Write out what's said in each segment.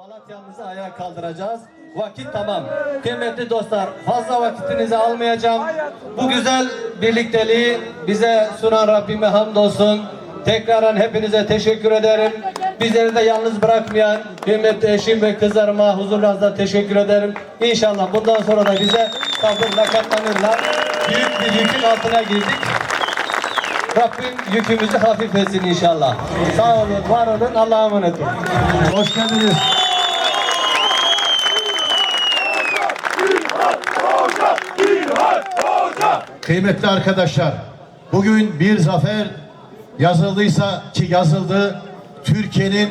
Malatya'mızı ayağa kaldıracağız. Vakit tamam. Kıymetli dostlar fazla vakitinizi almayacağım. Bu güzel birlikteliği bize sunan Rabbime hamdolsun. Tekrardan hepinize teşekkür ederim. Bizleri de yalnız bırakmayan kıymetli eşim ve kızlarıma huzurlarınızda teşekkür ederim. İnşallah bundan sonra da bize sabırla katlanırlar. Büyük bir yükün altına girdik. Rabbim yükümüzü hafif etsin inşallah. Sağ olun, var olun, Allah'a emanet olun. Hoş geldiniz. Kıymetli arkadaşlar, bugün bir zafer yazıldıysa ki yazıldı. Türkiye'nin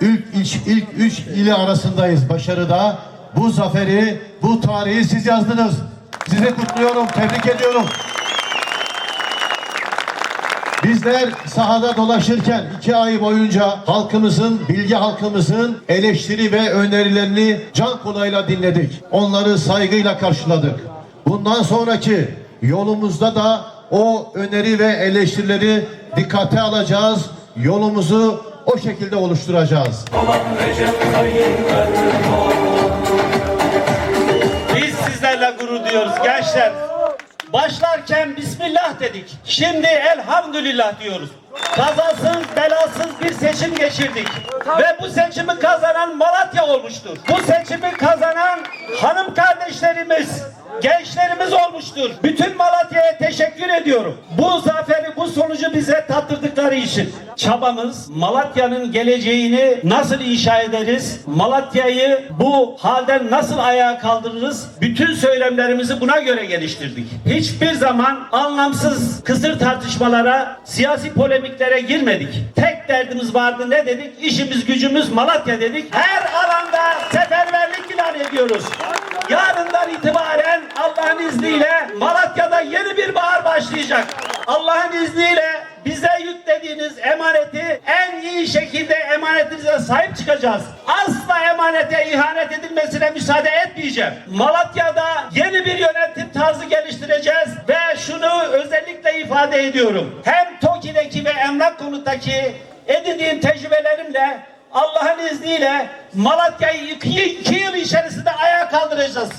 ilk, ilk, ilk üç ili arasındayız başarıda. Bu zaferi, bu tarihi siz yazdınız. Size kutluyorum, tebrik ediyorum. Bizler sahada dolaşırken iki ay boyunca halkımızın, bilgi halkımızın eleştiri ve önerilerini can kulağıyla dinledik. Onları saygıyla karşıladık. Bundan sonraki yolumuzda da o öneri ve eleştirileri dikkate alacağız. Yolumuzu o şekilde oluşturacağız. Biz sizlerle gurur duyuyoruz gençler. Başlarken Bismillah dedik. Şimdi elhamdülillah diyoruz. Kazasız belasız bir seçim geçirdik. Ve bu seçimi kazanan Malatya olmuştur. Bu seçimi kazanan hanım kardeşlerimiz, gençlerimiz olmuştur. Bütün Malatya'ya teşekkür ediyorum. Bu zaferi, bu sonucu bize tattırdıkları için. Çabamız Malatya'nın geleceğini nasıl inşa ederiz? Malatya'yı bu halden nasıl ayağa kaldırırız? Bütün söylemlerimizi buna göre geliştirdik. Hiçbir zaman anlamsız kısır tartışmalara, siyasi polemiklere girmedik. Tek derdimiz vardı ne dedik? İşimiz gücümüz Malatya dedik. Her alanda seferberlik ilan ediyoruz. Yarından itibaren Allah'ın izniyle Malatya'da yeni bir bahar başlayacak. Allah'ın izniyle bize yüklediğiniz emaneti en iyi şekilde emanetinize sahip çıkacağız. Asla emanete ihanet edilmesine müsaade etmeyeceğim. Malatya'da yeni bir yönetim tarzı geliştireceğiz ve şunu özellikle ifade ediyorum. Hem TOKİ'deki ve emlak konutaki edindiğim tecrübelerimle Allah'ın izniyle Malatya'yı iki, iki yıl içerisinde ayağa kaldıracağız.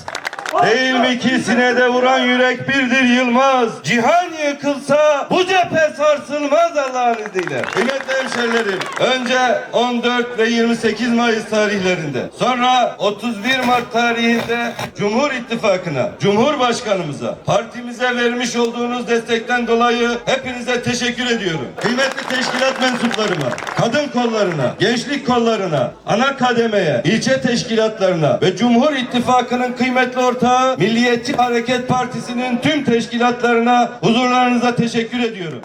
Değil mi ki sinede vuran yürek birdir yılmaz. Cihan yıkılsa bu cephe sarsılmaz Allah'ın izniyle. Kıymetli hemşerilerim, önce 14 ve 28 Mayıs tarihlerinde, sonra 31 Mart tarihinde Cumhur İttifakı'na, Cumhurbaşkanımıza, partimize vermiş olduğunuz destekten dolayı hepinize teşekkür ediyorum. Kıymetli teşkilat mensuplarıma, kadın kollarına, gençlik kollarına, ana kademeye, ilçe teşkilatlarına ve Cumhur İttifakı'nın kıymetli ortağı Milliyetçi Hareket Partisi'nin tüm teşkilatlarına huzurlarınıza teşekkür ediyorum.